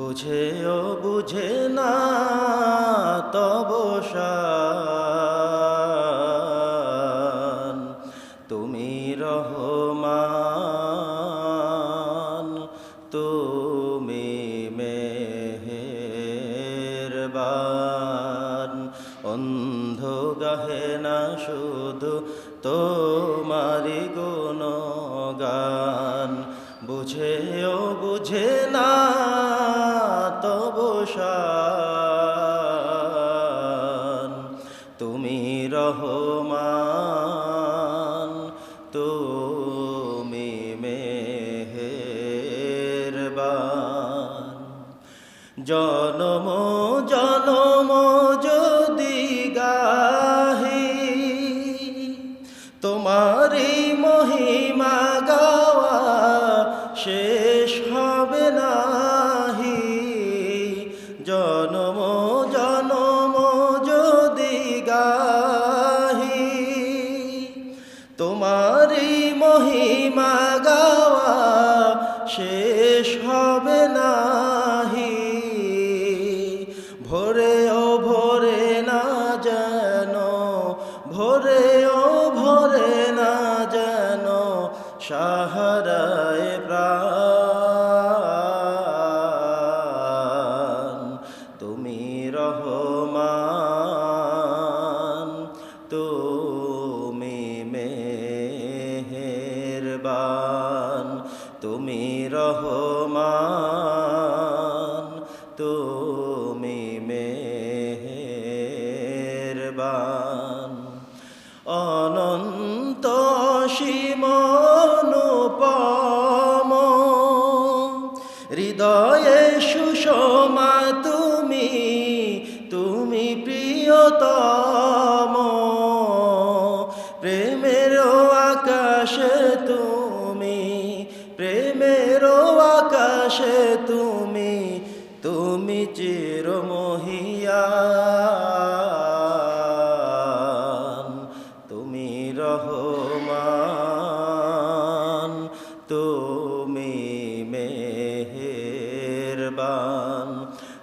বুঝেও বুঝে না, তব তুমি রহমান, তুমি মেহেরবান। অন্ধ গাহে না শুধু তোমারি গুণগান। বুঝেও বুঝে না রহমান তুমি মেহেরবান। জনম জনম যদি গাহি তোমারি মহিমা তোমারি মহিমা গাওয়া শেষ হবে নাহি। ভোরে ও ভোরে না যেন, ভোরে ও ভোরে না যেন সাহারায় প্রাণ। তুমি রহমান তুমি রহমান তুমি মেহেরবান। অনন্ত সীমনুপম হৃদয়ে সুষমা তুমি তুমি প্রিয়তম। প্রেমের আকাশে তুমি চিরমহিয়ান তুমি রহমান তুমি মেহেরবান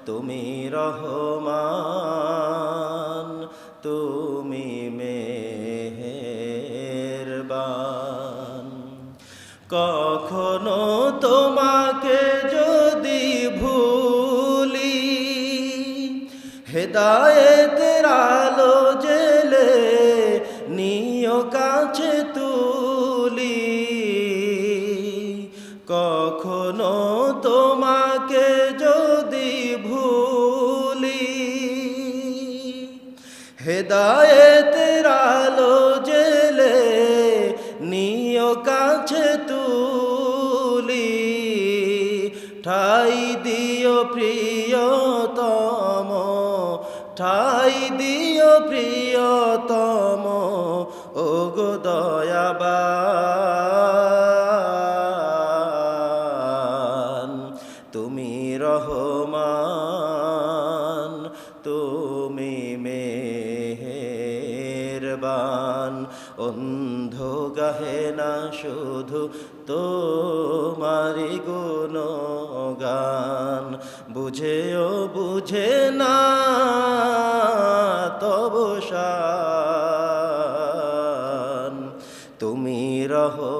তুমি রহমান তুমি মেহেরবান। কখনো হেদায়েতের আলো জেলে নিয় কাছে তুলি। কখনো তোমাকে যদি ভুলি, হেদায়েতের আলো জেলে নিয় কাছে তুলি। ঠাই দিও প্রিয়তম, ঠাই দিও প্রিয়তম ও গো দয়াবান, তুমি রহমান, তুমি মেহেরবান অন্ধ গাহে না শুধু তোমারি গুণগান বুঝেও বুঝে না তব শান তুমি রহমান